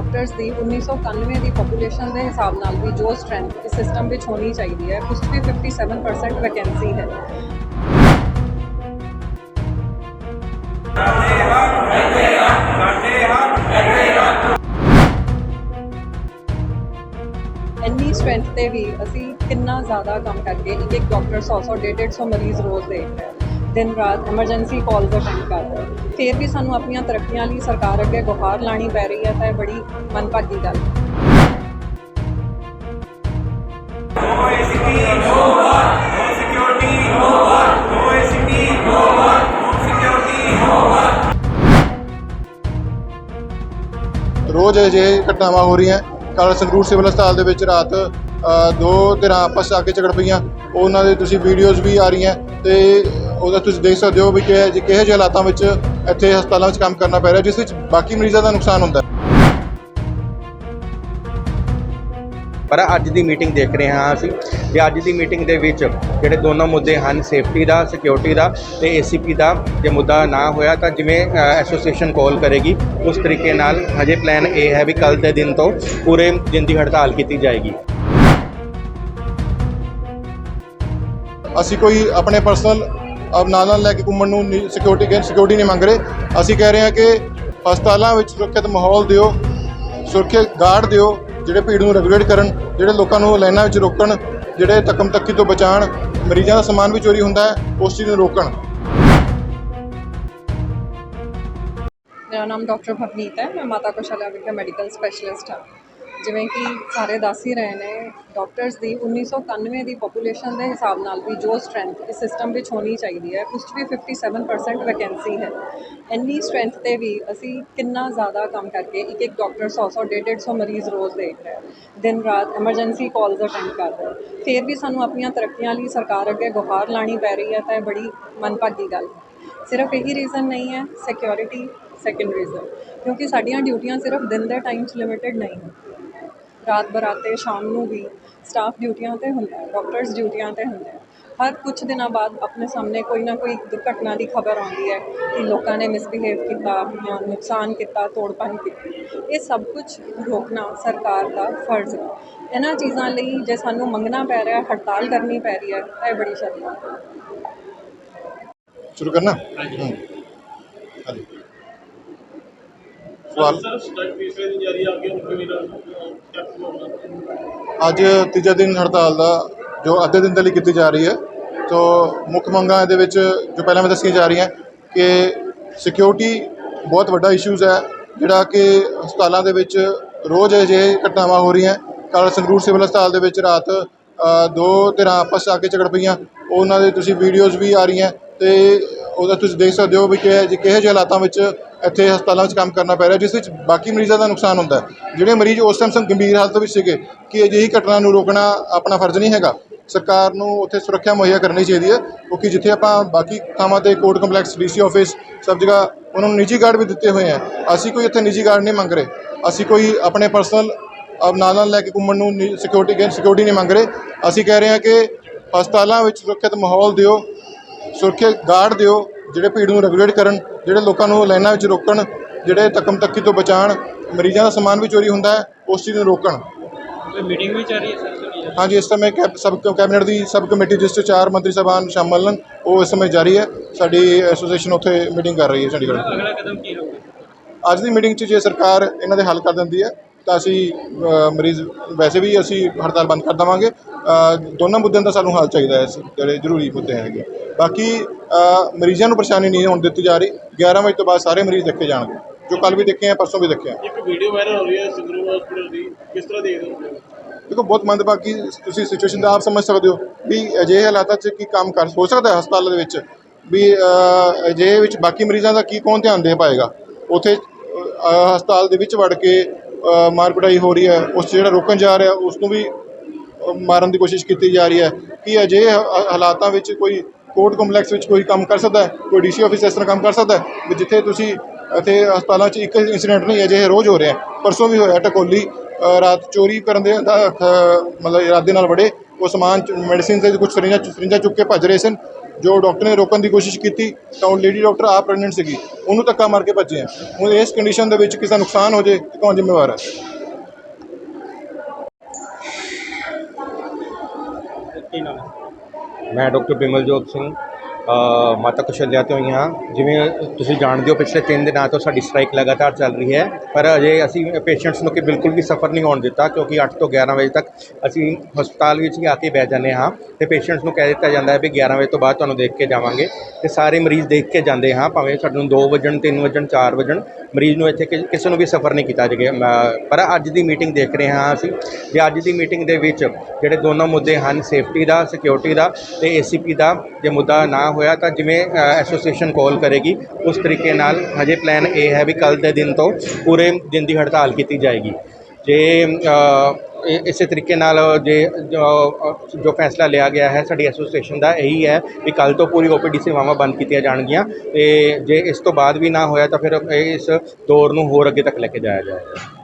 Doctors ਦੀ 1991 ਦੀ population ਦੇ ਹਿਸਾਬ ਨਾਲ ਵੀ ਜੋ ਸਟਰੈਂਥ ਇਸ ਸਿਸਟਮ ਵਿੱਚ ਹੋਣੀ ਚਾਹੀਦੀ ਹੈ ਉਸ ਵੀ 57% ਵੈਕੈਂਸੀ ਹੈ। ਇੰਨੀ ਸਟਰੈਂਥ ਤੇ ਵੀ ਅਸੀਂ ਕਿੰਨਾ ਜ਼ਿਆਦਾ ਕੰਮ ਕਰਕੇ ਇੱਕ ਇੱਕ ਡਾਕਟਰ 100 100 150 150 ਮਰੀਜ਼ ਰੋਜ਼ ਦੇਖ ਰਿਹਾ ਦਿਨ ਰਾਤ ਐਮਰਜੈਂਸੀ ਕਾਲਸ ਅਟੈਂਡ ਕਰ ਫਿਰ ਵੀ ਸਾਨੂੰ ਆਪਣੀਆਂ ਤਰੱਕੀਆਂ ਲਈ ਸਰਕਾਰ ਅੱਗੇ ਗੁਹਾਰ ਲਾਣੀ ਪੈ ਰਹੀ ਹੈ, ਤਾਂ ਇਹ ਬੜੀ ਮਨਭਾਗੀ ਗੱਲ ਹੈ। ਰੋਜ਼ ਅਜਿਹੇ ਘਟਨਾਵਾਂ ਹੋ ਰਹੀਆਂ। ਕੱਲ੍ਹ ਸੰਗਰੂਰ ਸਿਵਲ ਹਸਪਤਾਲ ਦੇ ਵਿੱਚ ਰਾਤ ਦੋ ਧਿਰਾਂ ਆਪਸ ਆ ਕੇ ਝਗੜ ਪਈਆਂ। ਉਹਨਾਂ ਦੇ ਤੁਸੀਂ ਵੀਡੀਓਜ਼ ਵੀ ਆ ਰਹੀਆਂ ਤੇ ਉਹਦਾ ਤੁਸੀਂ ਦੇਖ ਸਕਦੇ ਹੋ ਵੀ ਕਿਹੋ ਜਿਹੇ ਕਿਹੋ ਜਿਹੇ ਹਾਲਾਤਾਂ ਵਿੱਚ ਇੱਥੇ ਹਸਪਤਾਲਾਂ ਵਿੱਚ ਕੰਮ ਕਰਨਾ ਪੈ ਰਿਹਾ ਜਿਸ ਵਿੱਚ ਬਾਕੀ ਮਰੀਜ਼ਾਂ ਦਾ ਨੁਕਸਾਨ ਹੁੰਦਾ ਹੈ। ਪਰ ਅੱਜ ਦੀ ਮੀਟਿੰਗ ਦੇਖ ਰਹੇ ਹਾਂ ਅਸੀਂ ਤੇ ਅੱਜ ਦੀ ਮੀਟਿੰਗ ਦੇ ਵਿੱਚ ਜਿਹੜੇ ਦੋਨੋਂ ਮੁੱਦੇ ਹਨ ਸੇਫਟੀ ਦਾ ਸਿਕਿਉਰਿਟੀ ਦਾ ਤੇ ਏਸੀਪੀ ਦਾ ਜੇ ਮੁੱਦਾ ਨਾ ਹੋਇਆ ਤਾਂ ਜਿਵੇਂ ਐਸੋਸੀਏਸ਼ਨ ਕਾਲ ਕਰੇਗੀ ਉਸ ਤਰੀਕੇ ਨਾਲ ਹਜੇ ਪਲਾਨ ਇਹ ਹੈ ਵੀ ਕੱਲ ਦੇ ਦਿਨ ਤੋਂ ਪੂਰੇ ਦਿਨ ਦੀ ਹੜਤਾਲ ਕੀਤੀ ਜਾਏਗੀ। ਅਸੀਂ ਕੋਈ ਆਪਣੇ ਪਰਸਨਲ ਨਾਲ ਨਾਲ ਲੈ ਕੇ ਘੁੰਮਣ ਨੂੰ ਸਿਕਿਉਰਿਟੀ ਸਿਕਿਉਰਿਟੀ ਨਹੀਂ ਮੰਗ ਰਹੇ। ਅਸੀਂ ਕਹਿ ਰਹੇ ਹਾਂ ਕਿ ਹਸਪਤਾਲਾਂ ਵਿੱਚ ਸੁਰੱਖਿਅਤ ਮਾਹੌਲ ਦਿਓ, ਸੁਰੱਖਿਅਤ ਗਾਰਡ ਦਿਓ, ਜਿਹੜੇ ਭੀੜ ਨੂੰ ਰੈਗੂਲੇਟ ਕਰਨ, ਜਿਹੜੇ ਲੋਕਾਂ ਨੂੰ ਲਾਈਨਾਂ ਵਿੱਚ ਰੋਕਣ, ਜਿਹੜੇ ਧੱਕਮ ਤੱਕੀ ਤੋਂ ਬਚਾਉਣ, ਮਰੀਜ਼ਾਂ ਦਾ ਸਮਾਨ ਵੀ ਚੋਰੀ ਹੁੰਦਾ ਹੈ, ਉਸ ਚੀਜ਼ ਨੂੰ ਰੋਕਣ। ਮੇਰਾ ਨਾਮ ਡਾਕਟਰ ਭਵਨੀਤ ਹੈ, ਮੈਂ ਮਾਤਾ ਕੋਸ਼ਾਲਾ ਵਿਖੇ ਮੈਡੀਕਲ ਸਪੈਸ਼ਲਿਸਟ ਹਾਂ। ਜਿਵੇਂ ਕਿ ਸਾਰੇ ਦੱਸ ਹੀ ਰਹੇ ਨੇ ਡਾਕਟਰਸ ਦੀ 1991 ਦੀ ਪੋਪੂਲੇਸ਼ਨ ਦੇ ਹਿਸਾਬ ਨਾਲ ਵੀ ਜੋ ਸਟਰੈਂਥ ਇਸ ਸਿਸਟਮ ਵਿੱਚ ਹੋਣੀ ਚਾਹੀਦੀ ਹੈ, ਉਸ 'ਚ ਵੀ 57% ਵੈਕੈਂਸੀ ਹੈ। ਇੰਨੀ ਸਟਰੈਂਥ ਤੇ ਵੀ ਅਸੀਂ ਕਿੰਨਾ ਜ਼ਿਆਦਾ ਕੰਮ ਕਰਕੇ ਇੱਕ ਇੱਕ ਡਾਕਟਰ 100 100 150 150 ਮਰੀਜ਼ ਰੋਜ਼ ਦੇਖ ਰਿਹਾ ਦਿਨ ਰਾਤ ਐਮਰਜੈਂਸੀ ਕਾਲਸ ਅਟੈਂਡ ਕਰ ਰਿਹਾ ਫਿਰ ਵੀ ਸਾਨੂੰ ਆਪਣੀਆਂ ਤਰੱਕੀਆਂ ਲਈ ਸਰਕਾਰ ਅੱਗੇ ਗੁਹਾਰ ਲਾਣੀ ਪੈ ਰਹੀ ਹੈ, ਤਾਂ ਇਹ ਬੜੀ ਮਨਭਾਗੀ ਗੱਲ ਹੈ। ਸਿਰਫ ਇਹੀ ਰੀਜ਼ਨ ਨਹੀਂ ਹੈ ਸਿਕਿਉਰਿਟੀ ਸੈਕੰਡ ਰੀਜ਼ਨ ਕਿਉਂਕਿ ਸਾਡੀਆਂ ਡਿਊਟੀਆਂ ਸਿਰਫ ਦਿਨ ਦੇ ਟਾਈਮ 'ਚ ਲਿਮਿਟਡ ਨਹੀਂ ਹਨ ਰਾਤ ਬਰਾਤੇ ਸ਼ਾਮ ਨੂੰ ਵੀ ਸਟਾਫ ਡਿਊਟੀਆਂ ਤੇ ਹੁੰਦਾ ਹੈ ਡਾਕਟਰਸ ਡਿਊਟੀਆਂ ਤੇ ਹੁੰਦੇ ਆ। ਹਰ ਕੁਝ ਦਿਨਾਂ ਬਾਅਦ ਆਪਣੇ ਸਾਹਮਣੇ ਕੋਈ ਨਾ ਕੋਈ ਦੁਰਘਟਨਾ ਦੀ ਖਬਰ ਆਉਂਦੀ ਹੈ ਕਿ ਲੋਕਾਂ ਨੇ ਮਿਸਬਿਹੇਵ ਕੀਤਾ ਜਾਂ ਨੁਕਸਾਨ ਕੀਤਾ ਤੋੜਪੰਨ ਕੀਤੀ। ਇਹ ਸਭ ਕੁਝ ਰੋਕਣਾ ਸਰਕਾਰ ਦਾ ਫਰਜ਼ ਹੈ। ਇਹਨਾਂ ਚੀਜ਼ਾਂ ਲਈ ਜੇ ਸਾਨੂੰ ਮੰਗਣਾ ਪੈ ਰਿਹਾ ਹੜਤਾਲ ਕਰਨੀ ਪੈ ਰਹੀ ਹੈ ਤਾਂ ਇਹ ਬੜੀ ਸ਼ਰਮਨਾਕ ਹੈ। ਸ਼ੁਰੂ ਕਰਨਾ? ਹਾਂਜੀ। ਹਾਂਜੀ ਸਵਾਲ ਸਰ ਸਟ੍ਰਾਈਕ ਤੀਸਰੇ ਦਿਨ ਜਾਰੀ ਆ ਗਿਆ ਮੁੱਖ ਵੀਰ ਸਟੈਪ ਹੋਣਾ ਅੱਜ ਤੀਜਾ ਦਿਨ ਹੜਤਾਲ ਦਾ, ਜੋ ਅੱਧੇ ਦਿਨ ਦੇ ਲਈ ਕੀਤੀ ਜਾ ਰਹੀ ਹੈ। ਸੋ ਮੁੱਖ ਮੰਗਾਂ ਇਹਦੇ ਵਿੱਚ, ਜੋ ਪਹਿਲਾਂ ਮੈਂ ਦੱਸੀਆਂ ਜਾ ਰਹੀਆਂ, ਕਿ ਸਿਕਿਉਰਿਟੀ ਬਹੁਤ ਵੱਡਾ ਇਸ਼ੂਜ਼ ਹੈ, ਜਿਹੜਾ ਕਿ ਹਸਪਤਾਲਾਂ ਦੇ ਵਿੱਚ ਰੋਜ਼ ਅਜਿਹੇ ਘਟਨਾਵਾਂ ਹੋ ਰਹੀਆਂ। ਕੱਲ੍ਹ ਸੰਗਰੂਰ ਸਿਵਲ ਹਸਪਤਾਲ ਦੇ ਵਿੱਚ ਰਾਤ ਦੋ ਧਿਰਾਂ ਆਪਸ ਆ ਕੇ ਝਗੜ ਪਈਆਂ। ਉਹਨਾਂ ਦੇ ਤੁਸੀਂ ਵੀਡੀਓਜ਼ ਵੀ ਆ ਰਹੀਆਂ ਤੇ ਉਹਦਾ ਤੁਸੀਂ ਦੇਖ ਸਕਦੇ ਹੋ ਵੀ ਕਿਹੋ ਜਿਹੇ ਕਿਹੋ ਜਿਹੇ ਹਾਲਾਤਾਂ ਵਿੱਚ ਇੱਥੇ ਹਸਪਤਾਲਾਂ ਵਿੱਚ ਕੰਮ ਕਰਨਾ ਪੈ ਰਿਹਾ, ਜਿਸ ਵਿੱਚ ਬਾਕੀ ਮਰੀਜ਼ਾਂ ਦਾ ਨੁਕਸਾਨ ਹੁੰਦਾ ਜਿਹੜੇ ਮਰੀਜ਼ ਉਸ ਟਾਈਮ ਸੰ ਗੰਭੀਰ ਹਾਲਤ ਵਿੱਚ ਸੀਗੇ, ਕਿ ਅਜਿਹੀ ਘਟਨਾ ਨੂੰ ਰੋਕਣਾ ਆਪਣਾ ਫਰਜ਼ ਨਹੀਂ ਹੈਗਾ। ਸਰਕਾਰ ਨੂੰ ਉੱਥੇ ਸੁਰੱਖਿਆ ਮੁਹੱਈਆ ਕਰਨੀ ਚਾਹੀਦੀ ਹੈ, ਕਿਉਂਕਿ ਜਿੱਥੇ ਆਪਾਂ ਬਾਕੀ ਥਾਵਾਂ ਤੇ ਕੋਰਟ ਕੰਪਲੈਕਸ ਡੀਸੀ ਆਫਿਸ ਸਭ ਜਗ੍ਹਾ ਉਹਨਾਂ ਨੂੰ ਨਿੱਜੀ ਗਾਰਡ ਵੀ ਦਿੱਤੇ ਹੋਏ ਆ ਅਸੀਂ ਕੋਈ ਇੱਥੇ ਨਿੱਜੀ ਗਾਰਡ ਨਹੀਂ ਮੰਗ ਰਹੇ। ਅਸੀਂ ਕੋਈ ਆਪਣੇ ਪਰਸਨਲ ਨਾਲ ਨਾਲ ਲੈ ਕੇ ਘੁੰਮਣ ਨੂੰ ਸਿਕਿਉਰਿਟੀ ਸਿਕਿਉਰਿਟੀ ਨਹੀਂ ਮੰਗ ਰਹੇ। ਅਸੀਂ ਕਹਿ ਰਹੇ ਹਾਂ ਕਿ ਹਸਪਤਾਲਾਂ ਵਿੱਚ ਸੁਰੱਖਿਅਤ ਮਾਹੌਲ ਦਿਓ, ਸੁਰੱਖਿਅਤ ਗਾਰਡ ਦਿਓ ਜਿਹੜੇ ਭੀੜ ਨੂੰ ਰੈਗੂਲੇਟ ਕਰਨ ਜਿਹੜੇ ਲੋਕਾਂ ਨੂੰ ਲਾਈਨਾਂ ਵਿੱਚ ਰੋਕਣ ਜਿਹੜੇ ਧੱਕਮ ਤੱਕੀ ਤੋਂ ਬਚਾਉਣ ਮਰੀਜ਼ਾਂ ਦਾ ਸਮਾਨ ਵੀ ਚੋਰੀ ਹੁੰਦਾ ਹੈ ਉਸ ਚੀਜ਼ ਨੂੰ ਰੋਕਣ। ਮੀਟਿੰਗ ਵੀ ਚੱਲ ਰਹੀ ਹੈ ਸਰ ਹਾਂਜੀ ਇਸ ਸਮੇਂ ਸਬ ਕੈਬਨਿਟ ਦੀ ਸਬ ਕਮੇਟੀ ਜਿਸ 'ਚ ਚਾਰ ਮੰਤਰੀ ਸਾਹਿਬਾਨ ਸ਼ਾਮਲ ਹਨ ਉਹ ਇਸ ਸਮੇਂ ਜਾਰੀ ਹੈ। ਸਾਡੀ ਐਸੋਸੀਏਸ਼ਨ ਉੱਥੇ ਮੀਟਿੰਗ ਕਰ ਰਹੀ ਹੈ ਚੰਡੀਗੜ੍ਹ ਅਗਲਾ ਕਦਮ ਕੀ ਹੋਊਗਾ? ਅੱਜ ਦੀ ਮੀਟਿੰਗ 'ਚ ਜੇ ਸਰਕਾਰ ਇਹਨਾਂ ਦੇ ਹੱਲ ਕਰ ਦਿੰਦੀ ਹੈ ਤਾਂ ਅਸੀਂ ਮਰੀਜ਼ ਵੈਸੇ ਵੀ ਅਸੀਂ ਹੜਤਾਲ ਬੰਦ ਕਰ ਦੇਵਾਂਗੇ। ਦੋਨਾਂ ਮੁੱਦਿਆਂ ਦਾ ਸਾਨੂੰ ਹੱਲ ਚਾਹੀਦਾ ਹੈ ਜਿਹੜੇ ਜ਼ਰੂਰੀ ਮੁੱਦੇ ਹੈਗੇ। ਬਾਕੀ ਮਰੀਜ਼ਾਂ ਨੂੰ ਪਰੇਸ਼ਾਨੀ ਨਹੀਂ ਹੁਣ ਦਿੱਤੀ ਜਾ ਰਹੀ। 11 ਵਜੇ ਤੋਂ ਬਾਅਦ ਸਾਰੇ ਮਰੀਜ਼ ਦੇਖੇ ਜਾਣਗੇ ਜੋ ਕੱਲ ਵੀ ਦੇਖੇ ਆ ਪਰਸੋਂ ਵੀ ਦੇਖੇ ਆ। ਇੱਕ ਵੀਡੀਓ ਵਾਇਰਲ ਹੋ ਰਹੀ ਹੈ ਸੰਗਰੂਰ ਹਸਪੀਟਲ ਦੀ। ਕਿਸ ਤਰ੍ਹਾਂ ਦੇਖਦੇ ਹੋ? ਦੇਖੋ ਬਹੁਤ ਮੰਦਭਾਗੀ ਤੁਸੀਂ ਸਿਚੁਏਸ਼ਨ ਦਾ ਆਪ ਸਮਝ ਸਕਦੇ ਹੋ ਵੀ ਅਜਿਹੇ ਹਾਲਾਤਾਂ 'ਚ ਕੀ ਕੰਮ ਕਰ ਹੋ ਸਕਦਾ ਹਸਪਤਾਲ ਦੇ ਵਿੱਚ ਵੀ ਅਜਿਹੇ ਵਿੱਚ ਬਾਕੀ ਮਰੀਜ਼ਾਂ ਦਾ ਕੀ ਕੌਣ ਧਿਆਨ ਦੇ ਪਾਏਗਾ? ਉੱਥੇ ਹਸਪਤਾਲ ਦੇ ਵਿੱਚ ਵੜ ਕੇ ਮਾਰ ਕੁਟਾਈ ਹੋ ਰਹੀ ਹੈ ਉਸ ਜਿਹੜਾ ਰੋਕਣ ਜਾ ਰਿਹਾ ਉਸ ਨੂੰ ਵੀ ਮਾਰਨ ਦੀ ਕੋਸ਼ਿਸ਼ ਕੀਤੀ ਜਾ ਰਹੀ ਹੈ ਕਿ ਅਜਿਹੇ ਹ- ਹਾਲਾਤਾਂ ਵਿੱਚ ਕੋਈ ਕੋਰਟ ਕੰਪਲੈਕਸ ਵਿੱਚ ਕੋਈ ਕੰਮ ਕਰ ਸਕਦਾ ਹੈ, ਕੋਈ ਡੀਸੀ ਆਫਿਸ ਇਸ ਤਰ੍ਹਾਂ ਕੰਮ ਕਰ ਸਕਦਾ ਹੈ ਵੀ ਜਿੱਥੇ ਤੁਸੀਂ ਇੱਥੇ ਹਸਪਤਾਲਾਂ 'ਚ ਇੱਕ ਇੰਸੀਡੈਂਟ ਨਹੀਂ, ਅਜਿਹੇ ਰੋਜ਼ ਹੋ ਰਿਹਾ ਪਰਸੋਂ ਵੀ ਹੋਇਆ, ਟਕੋਲੀ ਰਾਤ ਚੋਰੀ ਕਰਨ ਦੇ ਮਤਲਬ ਇਰਾਦੇ ਨਾਲ ਵੜੇ। ਉਹ ਸਮਾਨ ਮੈਡੀਸਿਨ ਦੇ ਕੁਝ ਸਰਿੰਜਾਂ ਸਰਿੰਜਾਂ ਚੁੱਕ ਕੇ ਭੱਜ ਰਹੇ ਸਨ। ਜੋ ਡਾਕਟਰ ਨੇ ਰੋਕਣ ਦੀ ਕੋਸ਼ਿਸ਼ ਕੀਤੀ, ਤਾਂ ਉਹ ਲੇਡੀ ਡਾਕਟਰ ਆਪ ਪ੍ਰੈਗਨੈਂਟ ਸੀਗੀ। ਉਹਨੂੰ ਧੱਕਾ ਮਾਰ ਕੇ ਭੱਜੇ ਆ। ਹੁਣ ਇਸ ਕੰਡੀਸ਼ਨ ਦੇ ਵਿੱਚ ਕਿਸੇ ਦਾ ਨੁਕਸਾਨ ਹੋ ਜੇ, ਤਾਂ ਕੌਣ ਜ਼ਿੰਮੇਵਾਰ ਹੈ ਕੀ ਨਾਮ ਹੈ? ਮੈਂ ਡਾਕਟਰ ਬਿਮਲਜੋਤ ਸਿੰਘ ਮਾਤਾ ਕੁਸ਼ਲਿਆ ਤੋਂ ਹੀ ਹਾਂ। ਜਿਵੇਂ ਤੁਸੀਂ ਜਾਣਦੇ ਹੋ, ਪਿਛਲੇ 3 ਦਿਨਾਂ ਤੋਂ ਸਾਡੀ ਸਟ੍ਰਾਈਕ ਲਗਾਤਾਰ ਚੱਲ ਰਹੀ ਹੈ। ਪਰ ਅਜੇ ਅਸੀਂ ਪੇਸ਼ੈਂਟਸ ਨੂੰ ਕਿ ਬਿਲਕੁਲ ਵੀ ਸਫਰ ਨਹੀਂ ਹੋਣ ਦਿੱਤਾ, ਕਿਉਂਕਿ 8 ਤੋਂ 11 ਵਜੇ ਤੱਕ ਅਸੀਂ ਹਸਪਤਾਲ ਵਿੱਚ ਹੀ ਆ ਕੇ ਬਹਿ ਜਾਂਦੇ ਹਾਂ ਤੇ ਪੇਸ਼ੈਂਟਸ ਨੂੰ ਕਹਿ ਦਿੱਤਾ ਜਾਂਦਾ ਹੈ ਵੀ 11 ਵਜੇ ਤੋਂ ਬਾਅਦ ਤੁਹਾਨੂੰ ਦੇਖ ਕੇ ਜਾਵਾਂਗੇ ਤੇ ਸਾਰੇ ਮਰੀਜ਼ ਦੇਖ ਕੇ ਜਾਂਦੇ ਹਾਂ, ਭਾਵੇਂ ਸਾਨੂੰ 2 ਵਜਣ 3 ਵਜਣ 4 ਵਜਣ, ਮਰੀਜ਼ ਨੂੰ ਇੱਥੇ ਕਿਸੇ ਨੂੰ ਵੀ ਸਫਰ ਨਹੀਂ ਕੀਤਾ ਜਾਵੇ ਪਰ ਅੱਜ ਦੀ ਮੀਟਿੰਗ ਦੇਖ ਰਹੇ ਹਾਂ ਅਸੀਂ ਜੇ ਅੱਜ ਦੀ ਮੀਟਿੰਗ ਦੇ ਵਿੱਚ ਜਿਹੜੇ ਦੋਨੋਂ ਮੁੱਦੇ ਹਨ ਸੇਫਟੀ ਦਾ ਸਿਕਿਉਰਿਟੀ ਦਾ ਤੇ ਏਸੀਪੀ ਦਾ, ਜੇ ਮੁੱਦਾ ਨਾ ਹੋਇਆ ਤਾਂ ਜਿਵੇਂ ਐਸੋਸੀਏਸ਼ਨ ਕਾਲ ਕਰੇਗੀ, ਉਸ ਤਰੀਕੇ ਨਾਲ ਹਜੇ ਪਲਾਨ ਇਹ ਹੈ ਵੀ ਕੱਲ ਦੇ ਦਿਨ ਤੋਂ ਪੂਰੇ ਦਿਨ ਦੀ ਹੜਤਾਲ ਕੀਤੀ ਜਾਏਗੀ। ਜੇ ਇਸੇ ਤਰੀਕੇ ਨਾਲ ਜੇ, ਜੋ ਜੋ ਫੈਸਲਾ ਲਿਆ ਗਿਆ ਹੈ, ਸਾਡੀ ਐਸੋਸੀਏਸ਼ਨ ਦਾ ਇਹੀ ਹੈ ਵੀ ਕੱਲ ਤੋਂ ਪੂਰੀ ਓਪੀਡੀ ਸੇਵਾਵਾਂ ਬੰਦ ਕੀਤੀਆਂ ਜਾਣਗੀਆਂ ਤੇ ਜੇ ਇਸ ਤੋਂ ਬਾਅਦ ਵੀ ਨਾ ਹੋਇਆ ਤਾਂ ਫਿਰ ਇਸ ਦੌਰ ਨੂੰ ਹੋਰ ਅੱਗੇ ਤੱਕ ਲੈ ਕੇ ਜਾਇਆ ਜਾਏਗਾ।